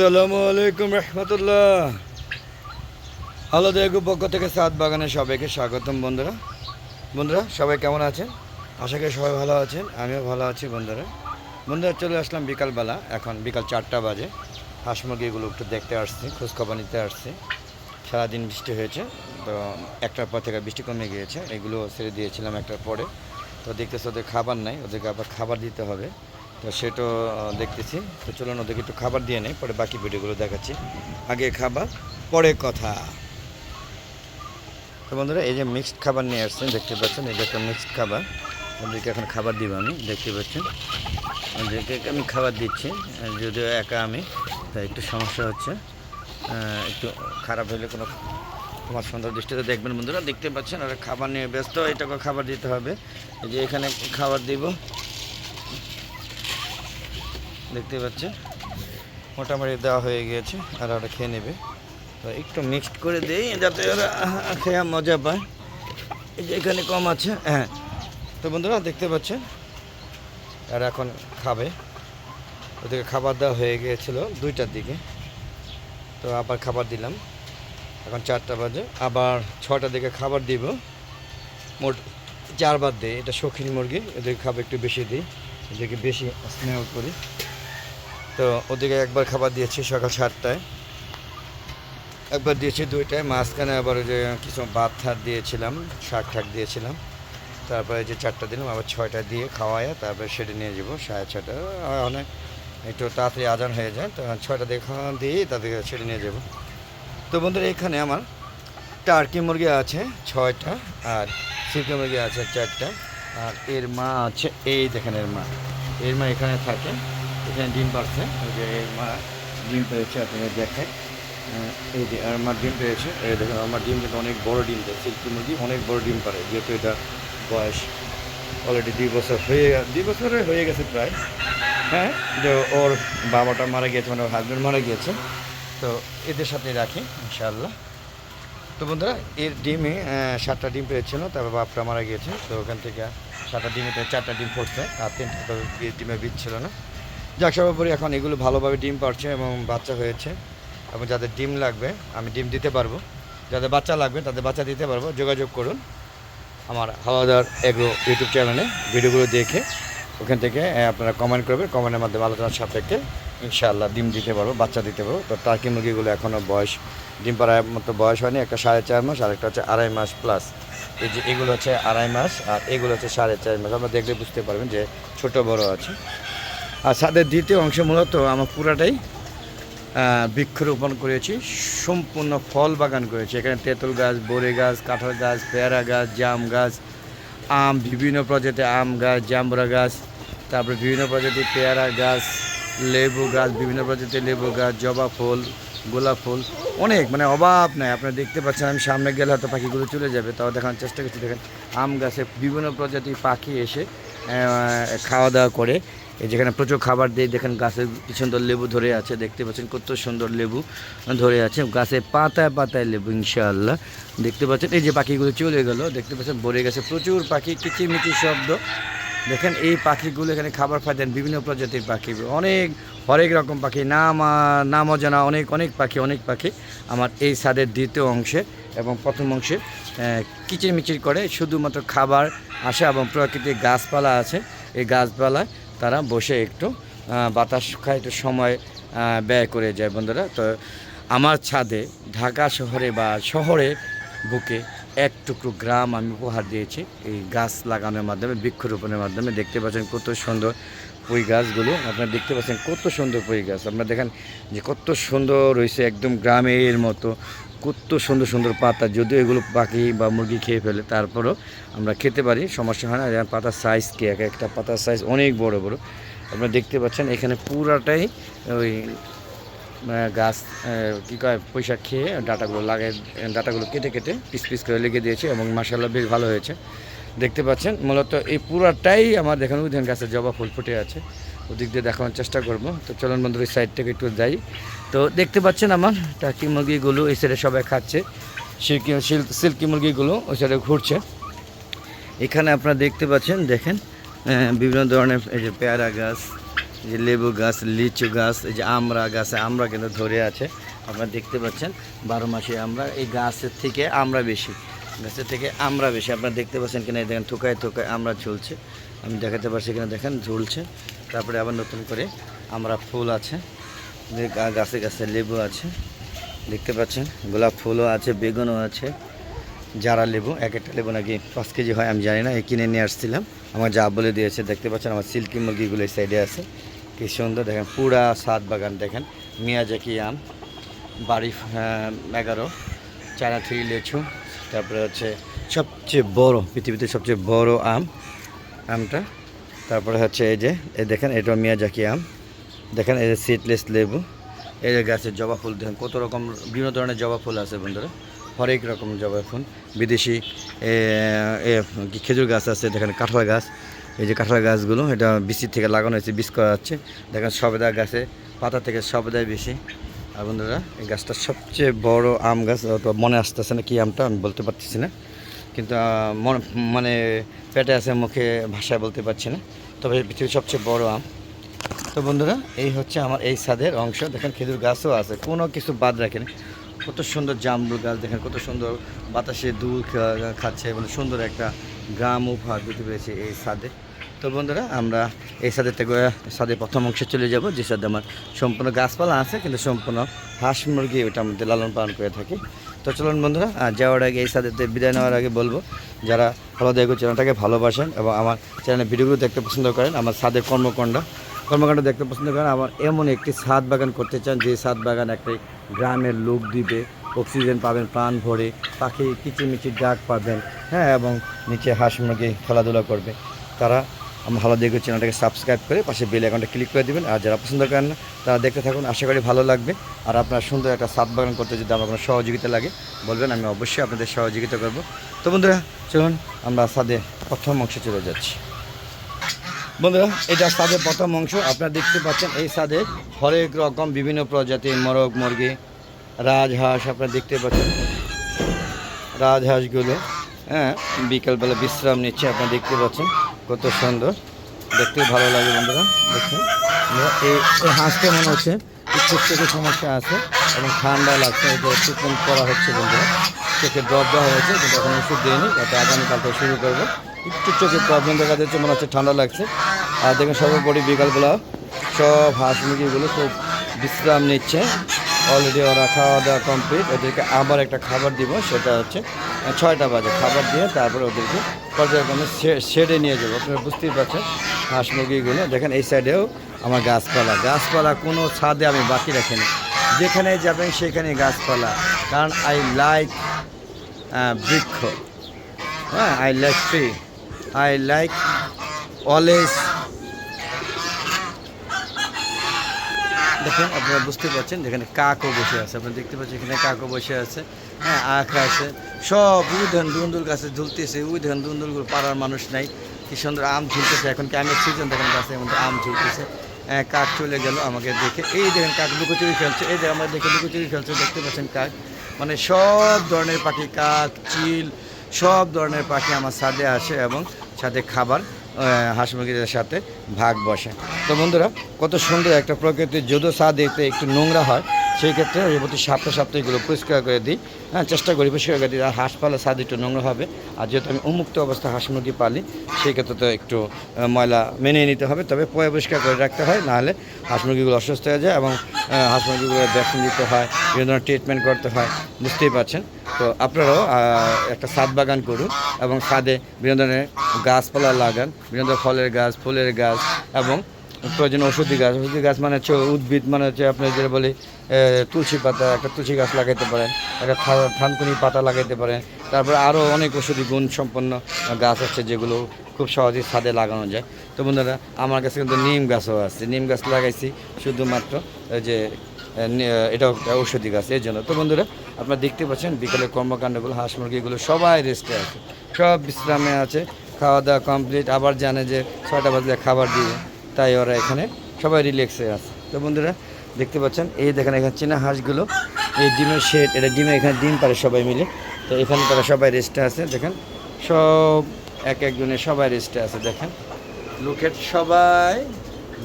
আসসালামু আলাইকুম রহমতুল্লাহ। আলাদা এগু পক্ষ থেকে সাত বাগানে সবাইকে স্বাগতম বন্ধুরা। বন্ধুরা, সবাই কেমন আছেন? আশা করি সবাই ভালো আছেন, আমিও ভালো আছি বন্ধুরা। বন্ধুরা, চলে আসলাম বিকালবেলা, এখন বিকাল চারটা বাজে। হাঁস মুরগিগুলো একটু দেখতে আসছি, খোঁজখবর নিতে আসছি। সারাদিন বৃষ্টি হয়েছে, তো একটার পর থেকে বৃষ্টি কমে গিয়েছে, এগুলো ছেড়ে দিয়েছিলাম একটার পরে। তো দেখতেছি ওদের খাবার নাই, ওদেরকে আবার খাবার দিতে হবে। তো আহ, দেখতেছি। তো চলুন ওদেরকে একটু খাবার দিয়ে নেই পরে বাকি ভিডিওগুলো দেখাচ্ছি। আগে খাবার পরে কথা। তো বন্ধুরা এই যে মিক্সড খাবার নিয়ে আসছেন দেখতে পাচ্ছেন যে একটা মিক্সড খাবার। ওদেরকে এখন খাবার দিব আমি দেখতে পাচ্ছেন। ওদেরকে আমি খাবার দিচ্ছি যদিও একা আমি তাই একটু সমস্যা হচ্ছে। একটু খারাপ হলে কোনো তোমার সুন্দর দৃষ্টিতে দেখবেন বন্ধুরা দেখতে পাচ্ছেন আর খাবার নিয়ে ব্যস্ত এটাকে খাবার দিতে হবে। যে এখানে খাবার দিব। দেখতে পাচ্ছেন মোটামুটি দেওয়া হয়ে গিয়েছে, আর ওরা খেয়ে নেবে। তো একটু মিক্সড করে দিই, যাতে ওরা খেয়ে মজা পায়। এই যে এখানে কম আছে হ্যাঁ। তো বন্ধুরা, দেখতে পাচ্ছেন? আর এখন খাবে। ওদেরকে খাবার দেওয়া হয়ে গিয়েছিল দুইটার দিকে। তো আবার খাবার দিলাম। এখন চারটা বাজে। আবার ছটার দিকে খাবার দিব। মোট চারবার দিই। এটা শৌখিন মুরগি, এদের খাবার একটু বেশি দিই। এদেরকে বেশি স্নেহ করি। তো ওদিকে একবার খাবার দিয়েছি সকাল সাতটায়। একবার দিয়েছি দুইটায়, মাঝখানে আবার ওই যে কিছু ভাত থাত দিয়েছিলাম, শাক ঠাক দিয়েছিলাম। তারপরে যে চারটা দিলাম, আবার ছয়টা দিয়ে খাওয়ায় তারপরে সেটা নিয়ে যাব, সাড়ে ছটা অনেক একটু তাড়াতাড়ি আজান হয়ে যায়, তো ছয়টা দিয়ে খাওয়া দিয়ে তাদেরকে সেটা নিয়ে যাব। তো বন্ধুরা, এখানে আমার টার্কি মুরগি আছে ছয়টা, আর সিল্কি মুরগি আছে চারটা, আর এর মা আছে, এই দেখেন এর মা। এর মা এখানে থাকে। এখানে ডিম পারছে ওই যে মা ডিম পেয়েছে আপনাদের দেখে আহ, এই যে আমার ডিম পেয়েছে এই দেখেন আমার ডিম কিন্তু অনেক বড় ডিম দেয় সিল্কি মুরগি অনেক বড় ডিম পারে যেহেতু এটা বয়স অলরেডি দুই বছর হয়ে দুই বছরে হয়ে গেছে প্রায়। হ্যাঁ যে ওর বাবাটা মারা গিয়েছে মানে ওর হাজব্যান্ড মারা গিয়েছে। তো এদের সাথে রাখি ইনশাআল্লাহ। তো বন্ধুরা এর ডিমে সাতটা ডিম পেয়েছিল তারপর বাপটা মারা গিয়েছে। তো ওখান থেকে সাতটা ডিমে চারটা ডিম পড়ছে আর তিনটা তো ডিমে বীজ ছিল না। যাক, সর্বোপরি এখন এগুলো ভালোভাবে ডিম পারছে এবং বাচ্চা হয়েছে। এবং যাদের ডিম লাগবে, আমি ডিম দিতে পারব। যাদের বাচ্চা লাগবে, তাদের বাচ্চা দিতে পারব। যোগাযোগ করুন আমার হাওয়াদার এগ্রো ইউটিউব চ্যানেলে। ভিডিওগুলো দেখে ওখান থেকে আপনারা কমেন্ট করবেন। কমেন্টের মাধ্যমে আলোচনার সাপেক্ষে ইনশাআল্লাহ ডিম দিতে পারব, বাচ্চা দিতে পারব। তো টার্কি মুরগিগুলো এখনও বয়স, ডিম পাড়ার মতো বয়স হয়নি। একটা সাড়ে চার মাস আর একটা হচ্ছে আড়াই মাস প্লাস এই যে এগুলো হচ্ছে আড়াই মাস, আর এগুলো হচ্ছে সাড়ে চার মাস। আপনারা দেখলে বুঝতে পারবেন যে ছোট বড় আছে। আর ছাদের দ্বিতীয় অংশ মূলত আমার পুরাটাই বৃক্ষরোপণ করেছি, সম্পূর্ণ ফল বাগান করেছি। এখানে তেঁতুল গাছ, বড়ে গাছ, কাঁঠাল গাছ, পেয়ারা গাছ, জাম গাছ, আম, বিভিন্ন প্রজাতির আম গাছ জামরা গাছ, তারপরে বিভিন্ন প্রজাতির পেয়ারা গাছ, লেবু গাছ, বিভিন্ন প্রজাতির লেবু গাছ, জবা ফুল, গোলাপ ফুল, অনেক মানে অভাব নাই। আপনারা দেখতে পাচ্ছেন, আমি সামনে গেলে হয়তো পাখিগুলো চলে যাবে, তাও দেখানোর চেষ্টা করছি। দেখেন, আম গাছে বিভিন্ন প্রজাতির পাখি এসে খাওয়া দাওয়া করে। এই যেখানে প্রচুর খাবার দিয়ে দেখেন গাছে কি সুন্দর লেবু ধরে আছে, দেখতে পাচ্ছেন কত সুন্দর লেবু ধরে আছে, গাছে পাতায় পাতায় লেবু, ইনশাআল্লাহ। দেখতে পাচ্ছেন, এই যে পাখিগুলো চলে গেল, দেখতে পাচ্ছেন, ভরে গেছে প্রচুর পাখি কিচিমিচি শব্দ। দেখেন, এই পাখিগুলো এখানে খাবার খায় দেন বিভিন্ন প্রজাতির পাখি। অনেক, হরেক রকম পাখি, নাম নাম অজানা অনেক অনেক পাখি অনেক পাখি আমার এই ছাদের দ্বিতীয় অংশে এবং প্রথম অংশে কিচিরমিচির করে শুধুমাত্র খাবার আসে এবং প্রকৃতির গাছপালা আছে। এই গাছপালায় তারা বসে একটু বাতাস খায়, একটু সময় ব্যয় করে যায় বন্ধুরা। তো আমার ছাদে, ঢাকা শহরে বা শহরে বুকে এক টুকরো গ্রাম আমি উপহার দিয়েছি। এই গাছ লাগানোর মাধ্যমে, বৃক্ষরোপণের মাধ্যমে দেখতে পাচ্ছেন কত সুন্দর পুঁই গাছগুলো, আপনারা দেখতে পাচ্ছেন কত সুন্দর পুঁই গাছ। আপনারা দেখেন যে কত সুন্দর রয়েছে একদম গ্রামের মতো, কত সুন্দর সুন্দর পাতা। যদিও এগুলো পাখি বা মুরগি খেয়ে ফেলে, তারপরও আমরা খেতে পারি, সমস্যা হয় না। যেমন পাতার সাইজ কি এক একটা পাতার সাইজ অনেক বড় বড়। আপনারা দেখতে পাচ্ছেন এখানে পুরাটাই ওই গাছ কী কয় পয়সা খেয়ে ডাটাগুলো লাগে ডাটাগুলো কেটে কেটে পিস পিস করে লেগে দিয়েছে এবং মাসাল্লাহ বেশ ভালো হয়েছে। দেখতে পাচ্ছেন। মূলত এই পুরাটাই আমার দেখেন উদ্যান গাছের জবা ফুল ফুটে আছে। ওদিক দিয়ে দেখানোর চেষ্টা করব। তো চলুন বন্ধুর, এই সাইড থেকে একটু যাই। তো দেখতে পাচ্ছেন আমার, টাকি মুরগিগুলো এই সাইডে সবাই খাচ্ছে। সিল্কি সিল্ক- মুরগিগুলো ওই সাইডে ঘুরছে। এখানে আপনারা দেখতে পাচ্ছেন, দেখেন বিভিন্ন ধরনের এই যে পেয়ারা গাছ যে লেবু গাছ, লিচু গাছ, এই যে আমড়া গাছে আমরা কিন্তু ধরে আছে। আপনারা দেখতে পাচ্ছেন, বারো মাসে আমরা এই গাছের থেকে আমরা বেশি। গাছের থেকে আমরা বেশি, আপনারা দেখতে পাচ্ছেন কিনা দেখেন, থোকায় থোকায় আমরা ঝুলছে। আমি দেখাতে পারছি কিনা, দেখেন, ঝুলছে। তারপরে আবার নতুন করে আমরা ফুল আছে গাছে গাছে লেবু আছে, দেখতে পাচ্ছেন, গোলাপ ফুলও আছে, বেগুনও আছে যারা লেবু, এক একটা লেবু নাকি পাঁচ কেজি হয়, আমি জানি না কিনে নিয়ে আসছিলাম। আমার যা বলে দিয়েছে, দেখতে পাচ্ছেন, আমার সিল্কি মুরগিগুলো এই সাইডে আছে। কি সুন্দর, দেখেন, পুরা সাত বাগান, দেখেন, মিয়াজাকি আম, বাড়ি এগারো চায়না থ্রি লেচু তারপরে হচ্ছে সবচেয়ে বড়, পৃথিবীতে সবচেয়ে বড় আম, আমটা। তারপরে হচ্ছে এই যে, এই দেখেন এটা মিয়াজাকি আম। দেখেন, এই যে সিডলেস লেবু। এই যে গাছের জবা ফুল, দেখেন, কত রকম, বিভিন্ন ধরনের জবা ফুল আছে বন্ধুরা। হরেক রকম জবা ফুল। বিদেশি খেজুর গাছ আছে, দেখেন, কাঁঠাল গাছ। এই যে কাঁঠাল গাছগুলো, এটা বিচির থেকে লাগানো হয়েছে, বীজ করা হচ্ছে। দেখেন, সবেদা গাছে, পাতা থেকে সবেদাই বেশি। আর বন্ধুরা, এই গাছটা সবচেয়ে বড় আম গাছ মনে আসতেছে না কি আমটা, আমি বলতে পারতেছি না। কিন্তু মনে মানে পেটে আছে, মুখে ভাষায় বলতে পারছি না। তবে পৃথিবীর সবচেয়ে বড় আম। তো বন্ধুরা, এই হচ্ছে আমার এই ছাদের অংশ। দেখেন খেজুর গাছও আছে, কোনো কিছু বাদ রাখেনি। কত সুন্দর জামরুল গাছ, দেখেন কত সুন্দর বাতাসে দুল খাচ্ছে এবং সুন্দর একটা গ্রাম উপহার দিতে পেরেছি এই ছাদে। তো বন্ধুরা, আমরা এই ছাদের থেকে সাদের প্রথম অংশে চলে যাব, যে ছাদে আমার সম্পূর্ণ গাছপালা আছে, কিন্তু সম্পূর্ণ হাঁস মুরগি ওটার মধ্যে লালন পালন করে থাকি। তো চলুন বন্ধুরা যাওয়ার আগে এই ছাদেতে বিদায় নেওয়ার আগে বলব, যারা ভালো দেখো চ্যানেলটাকে ভালোবাসেন এবং আমার চ্যানেলের ভিডিওগুলো দেখতে পছন্দ করেন, আমার ছাদের কর্মকাণ্ড কর্মকাণ্ড দেখতে পছন্দ করেন, আমার এমন একটি ছাদ বাগান করতে চান, যে ছাদ বাগান একটি গ্রামের লোক দিবে, অক্সিজেন পাবেন, প্রাণ ভরে, পাখি কিচিমিচির ডাক পাবেন হ্যাঁ এবং নিচে হাঁস মুরগি খেলাধুলা করবে। তারা আমার ভালো দেখে চ্যানেলটাকে সাবস্ক্রাইব করে পাশে বেল অ্যাকাউন্টে ক্লিক করে দেবেন। আর যারা পছন্দ করেন তারা দেখতে থাকুন। আশা করি ভালো লাগবে। আর আপনার সুন্দর একটা ছাদ বাগান করতে যদি আমার কোনো সহযোগিতা লাগে, বলবেন, আমি অবশ্যই আপনাদের সহযোগিতা করব। তো বন্ধুরা, চলুন, আমরা ছাদে প্রথম অংশে চলে যাচ্ছি। বন্ধুরা এটা ছাদের প্রথম অংশ, আপনারা দেখতে পাচ্ছেন, এই ছাদে হরেক রকম বিভিন্ন প্রজাতির মোরগ, মুরগি, রাজহাঁস আপনারা দেখতে পাচ্ছেন। রাজহাঁসগুলো হ্যাঁ বিকালবেলা বিশ্রাম নিচ্ছে, আপনারা দেখতে পাচ্ছেন। কত সুন্দর। দেখতে ভালো লাগে বন্ধুরা দেখুন এই হাঁসটা মনে হচ্ছে চোখে সমস্যা আছে এবং ঠান্ডা লাগছে ট্রিটমেন্ট করা হচ্ছে বন্ধুরা। চোখে ড্রপ দেওয়া হয়েছে, কিন্তু এখন ওষুধ দিইনি, যাতে আগামীকাল থেকে শুরু করব। একটু চোখে প্রবলেম দেখা যাচ্ছে, মনে হচ্ছে ঠান্ডা লাগছে। আর দেখুন সর্বোপরি বিকালবেলা সব হাঁস মুরগিগুলো খুব বিশ্রাম নিচ্ছে। অলরেডি ওরা খাওয়া দাওয়া কমপ্লিট ওদেরকে আবার একটা খাবার দিব, সেটা হচ্ছে ছয়টা বাজে। খাবার দিয়ে তারপরে ওদেরকে পর্যায়ক্রমে শেডে নিয়ে যাব, আপনারা বুঝতেই পারছেন, হাঁস মুরগিগুলো। দেখেন এই সাইডেও আমার গাছপালা। গাছপালা কোনো ছাদে আমি বাকি রাখিনি যেখানে যাবেন সেখানে গাছপালা। কারণ আই লাইক বৃক্ষ। হ্যাঁ I like tree. I like always. দেখেন, আপনারা বুঝতে পারছেন, যেখানে কাকও বসে আছে। আপনারা দেখতে পাচ্ছেন, এখানে কাকও বসে আছে। হ্যাঁ আখ আছে। সব উই ধান গাছে ঝুলতেছে, উই ধান দুন্দুলগুলো পাড়ার মানুষ নাই। কি সুন্দর আম ঝুলতেছে, এখন ক্যামের সিজন দেখেন গাছের মধ্যে আম ঝুলতেছে। কাক চলে গেল আমাকে দেখে। এই দেখেন কাক লুকোচুরি খেলছে, এই যে আমরা দেখে লুকোচুরি খেলছে, দেখতে পাচ্ছেন কাক। মানে সব ধরনের পাখি, কাক, চিল, সব ধরনের পাখি আমার ছাদে আসে এবং সাথে খাবার হাঁস মুরগিদের সাথে ভাগ বসে। তো বন্ধুরা, কত সুন্দর একটা প্রকৃতির যদিও ছাদ দেখতে, একটু নোংরা হয়। সেই ক্ষেত্রে প্রতি সপ্তাহে সপ্তাহে এগুলো পরিষ্কার করে দিই। হ্যাঁ চেষ্টা করি পরিষ্কার করে দিই। আর হাঁস পালে ছাদ একটু নোংরা হবে। আর যেহেতু আমি উন্মুক্ত অবস্থা হাঁস মুরগি পালি, সেই ক্ষেত্রে তো একটু ময়লা মেনে নিতে হবে। তবে পয় পরিষ্কার করে রাখতে হয়, নাহলে হাঁস মুরগিগুলো অসুস্থ হয়ে যায় এবং হাঁস মুরগিগুলো ভ্যাকসিন দিতে হয়, বিভিন্ন ধরনের ট্রিটমেন্ট করতে হয়। বুঝতেই পারছেন? তো আপনারাও একটা ছাদ বাগান করুন এবং ছাদে বিভিন্ন ধরনের গাছপালা লাগান, বিভিন্ন ধরনের ফলের গাছ, ফুলের গাছ এবং প্রয়োজন ওষুধি গাছ ওষুধি গাছ মানে হচ্ছে উদ্ভিদ মানে হচ্ছে আপনি যেটা বলি তুলসী পাতা, একটা তুলসী গাছ লাগাইতে পারেন, একটা থানকুনি পাতা লাগাইতে পারেন। তারপরে আরও অনেক ওষুধি গুণ সম্পন্ন গাছ আছে যেগুলো খুব সহজেই ছাদে লাগানো যায়। তো বন্ধুরা, আমার কাছে কিন্তু নিম গাছও আছে। নিম গাছ লাগাইছি শুধুমাত্র যে এটাও ঔষধি গাছ এর জন্য। তো বন্ধুরা, আপনারা দেখতে পাচ্ছেন বিকেলের কর্মকাণ্ডগুলো, হাঁস মুরগিগুলো সবাই রেস্টে আছে। সব বিশ্রামে আছে, খাওয়া দাওয়া কমপ্লিট, আবার জানে যে ছয়টা বাজলে খাবার দিবে তাই ওরা এখানে সবাই রিল্যাক্স রিল্যাক্সে আছে। তো বন্ধুরা, দেখতে পাচ্ছেন, এই দেখেন এখানে চীনা হাঁসগুলো, এই ডিমের শেড এটা ডিমে এখানে ডিম পারে সবাই মিলে। তো এখানে তারা সবাই রেস্টে আছে, দেখেন, সব এক একজনের সবাই রেস্টে আছে, দেখেন। লোকের সবাই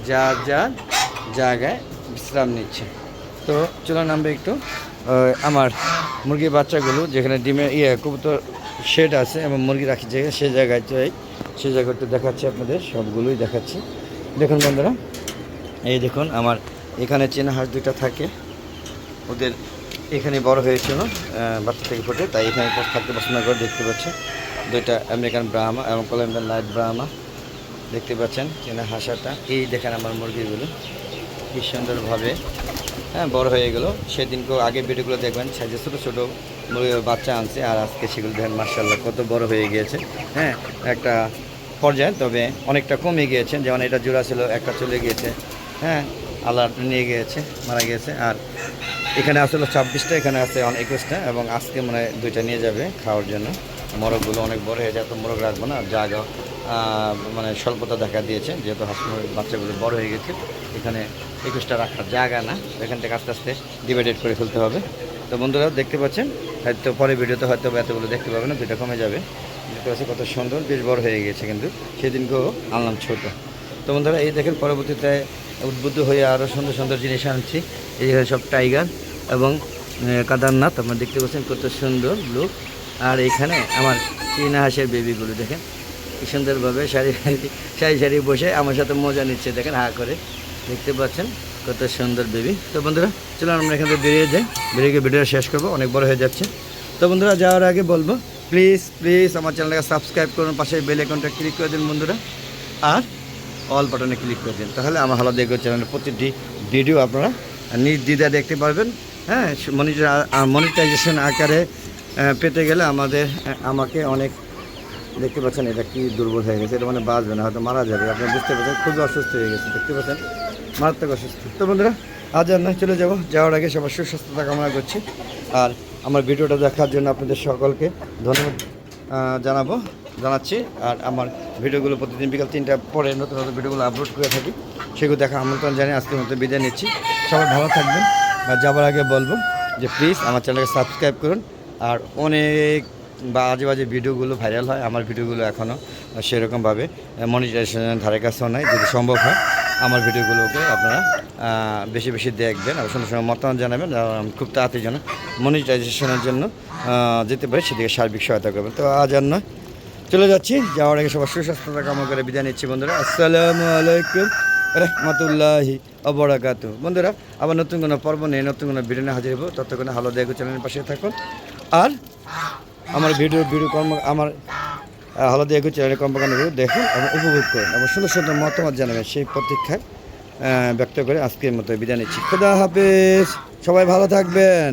যার যার জায়গায় বিশ্রাম নিচ্ছে। তো চলুন আমরা একটু আমার মুরগির বাচ্চাগুলো যেখানে ডিমের ইয়ে কবুতর শেড আছে এবং মুরগি রাখি জায়গায় সেই জায়গায় যাই সেই জায়গাটা দেখাচ্ছি আপনাদের, সবগুলোই দেখাচ্ছি। দেখুন বন্ধুরা। এই দেখুন, আমার এখানে চেনা হাঁস দুইটা থাকে। ওদের এখানে বড় হয়েছিল বাচ্চা থেকে ফুটে, তাই এখানে থাকতে পছন্দ করে দেখতে পাচ্ছেন। দুইটা আমেরিকান ব্রাহ্মা এবং কলম্বিয়ান লাইট ব্রাহ্মা দেখতে পাচ্ছেন, চেনা হাসাটা এই দেখেন আমার মুরগিগুলো, কি সুন্দরভাবে হ্যাঁ বড় হয়ে গেলো। সেদিনকেও আগে ভিডিওগুলো দেখবেন, সাইজে ছোটো ছোটো মুরগির বাচ্চা আনছে, আর আজকে সেগুলো দেখেন মার্শাল্লাহ কত বড় হয়ে গিয়েছে। হ্যাঁ একটা পর্যায়ে, তবে অনেকটা কমে গিয়েছে। যেমন এটা জোড়া ছিল, একটা চলে গিয়েছে। হ্যাঁ আল্লাহ নিয়ে গিয়েছে, মারা গিয়েছে। আর এখানে আসলে ছাব্বিশটা, এখানে আছে অনেক একুশটা এবং আজকে মানে দুইটা নিয়ে যাবে খাওয়ার জন্য। মোরগগুলো অনেক বড় হয়ে যায়, তো মোরগ রাখব না। জায়গা মানে স্বল্পতা দেখা দিয়েছে, যেহেতু হাসপাতালের বাচ্চাগুলো বড় হয়ে গেছে। এখানে একুশটা রাখার জায়গা না এখান থেকে আস্তে আস্তে ডিভাইডেড করে ফেলতে হবে। তো বন্ধুরা দেখতে পাচ্ছেন? হয়তো পরে ভিডিওতে হয়তো এতগুলো দেখতে পাবে না, দুইটা কমে যাবে। দেখতে পাচ্ছি কত সুন্দর, বেশ বড় হয়ে গেছে কিন্তু। সেদিনকেও আনলাম ছোট। তো বন্ধুরা, এই দেখেন পরবর্তীতে উদ্বুদ্ধ হয়ে আরও সুন্দর সুন্দর জিনিস আনছি। এই সব টাইগার এবং কাদারনাথ। আপনারা দেখতে পাচ্ছেন কত সুন্দর লুক আর এখানে আমার চীনা হাঁসের বেবিগুলো দেখেন। কি সুন্দরভাবে সারি সারি সারি বসে আমার সাথে মজা নিচ্ছে, দেখেন হা করে। দেখতে পাচ্ছেন? কত সুন্দর বেবি। তো বন্ধুরা, চলুন আমরা এখান থেকে বেরিয়ে যাই। বেরিয়ে গিয়ে ভিডিওটা শেষ করব, অনেক বড় হয়ে যাচ্ছে। তো বন্ধুরা, যাওয়ার আগে বলব প্লিজ প্লিজ আমার চ্যানেলটাকে সাবস্ক্রাইব করুন পাশে বেল আইকনটা ক্লিক করে দিন বন্ধুরা। আর অল বাটনে ক্লিক করে দিন। তাহলে আমার হালা দেখো চ্যানেলের প্রতিটি ভিডিও আপনারা নির্দ্বিধায় দেখতে পারবেন। হ্যাঁ মনিটাইজেশন আকারে পেতে গেলে আমাদের আমাকে অনেক দেখতে পাচ্ছেন, এটা কি দুর্বল হয়ে গেছে? এটা মানে বাঁচবে না, হয়তো মারা যাবে। আপনি বুঝতে পারছেন, খুবই অসুস্থ হয়ে গেছে, দেখতে পাচ্ছেন? মারাত্মক অসুস্থ। তো বন্ধুরা, আজ আর নয় চলে যাব। যাওয়ার আগে সবার সুস্বাস্থ্যতা কামনা করছি। আর আমার ভিডিওটা দেখার জন্য আপনাদের সকলকে ধন্যবাদ জানাব, জানাচ্ছি। আর আমার ভিডিওগুলো প্রতিদিন বিকাল তিনটা পরে নতুন নতুন ভিডিওগুলো আপলোড করে থাকি। সেগুলো দেখা আমন্ত্রণ জানিয়ে আজকের মতো বিদায় নিচ্ছি। সবাই ভালো থাকবেন। আর যাবার আগে বলব যে প্লিজ আমার চ্যানেলকে সাবস্ক্রাইব করুন। আর অনেক বা আজে বাজে ভিডিওগুলো ভাইরাল হয়, আমার ভিডিওগুলো এখনও সেরকমভাবে মনিটাইজেশনের ধারে কাছেও নাই, যদি সম্ভব হয়, আমার ভিডিওগুলোকে আপনারা বেশি বেশি দেখবেন। আর সুন্দর সময় মতামত জানাবেন খুব তাড়াতাড়ি যেন মনিটাইজেশনের জন্য যেতে পারি, সেদিকে সার্বিক সহায়তা করবেন। তো আজ আর নয়। চলে যাচ্ছি। যাওয়ার আগে সবার সুস্বাস্থ্যতা কামনা করে বিদায় নিচ্ছি, বন্ধুরা। আসসালামু আলাইকুম রহমতুল্লাহি অবরাকাত বন্ধুরা, আবার নতুন কোনো পর্ব নিয়ে, নতুন কোনো বিরিয়ানি হাজির হব। ততক্ষণে ভালো দেখো চ্যানেলের পাশে থাকুন। আর আমার ভিডিও ভিডিও কর্ম, আমার হলদি এগু চ্যানেলের কর্মকাণ্ডগুলো দেখুন এবং উপভোগ করুন এবং সুন্দর সুন্দর মতামত জানাবেন সেই প্রতীক্ষায় ব্যক্ত করে আজকের মতো বিদায় নিচ্ছি। খুদা হাফেজ। সবাই ভালো থাকবেন।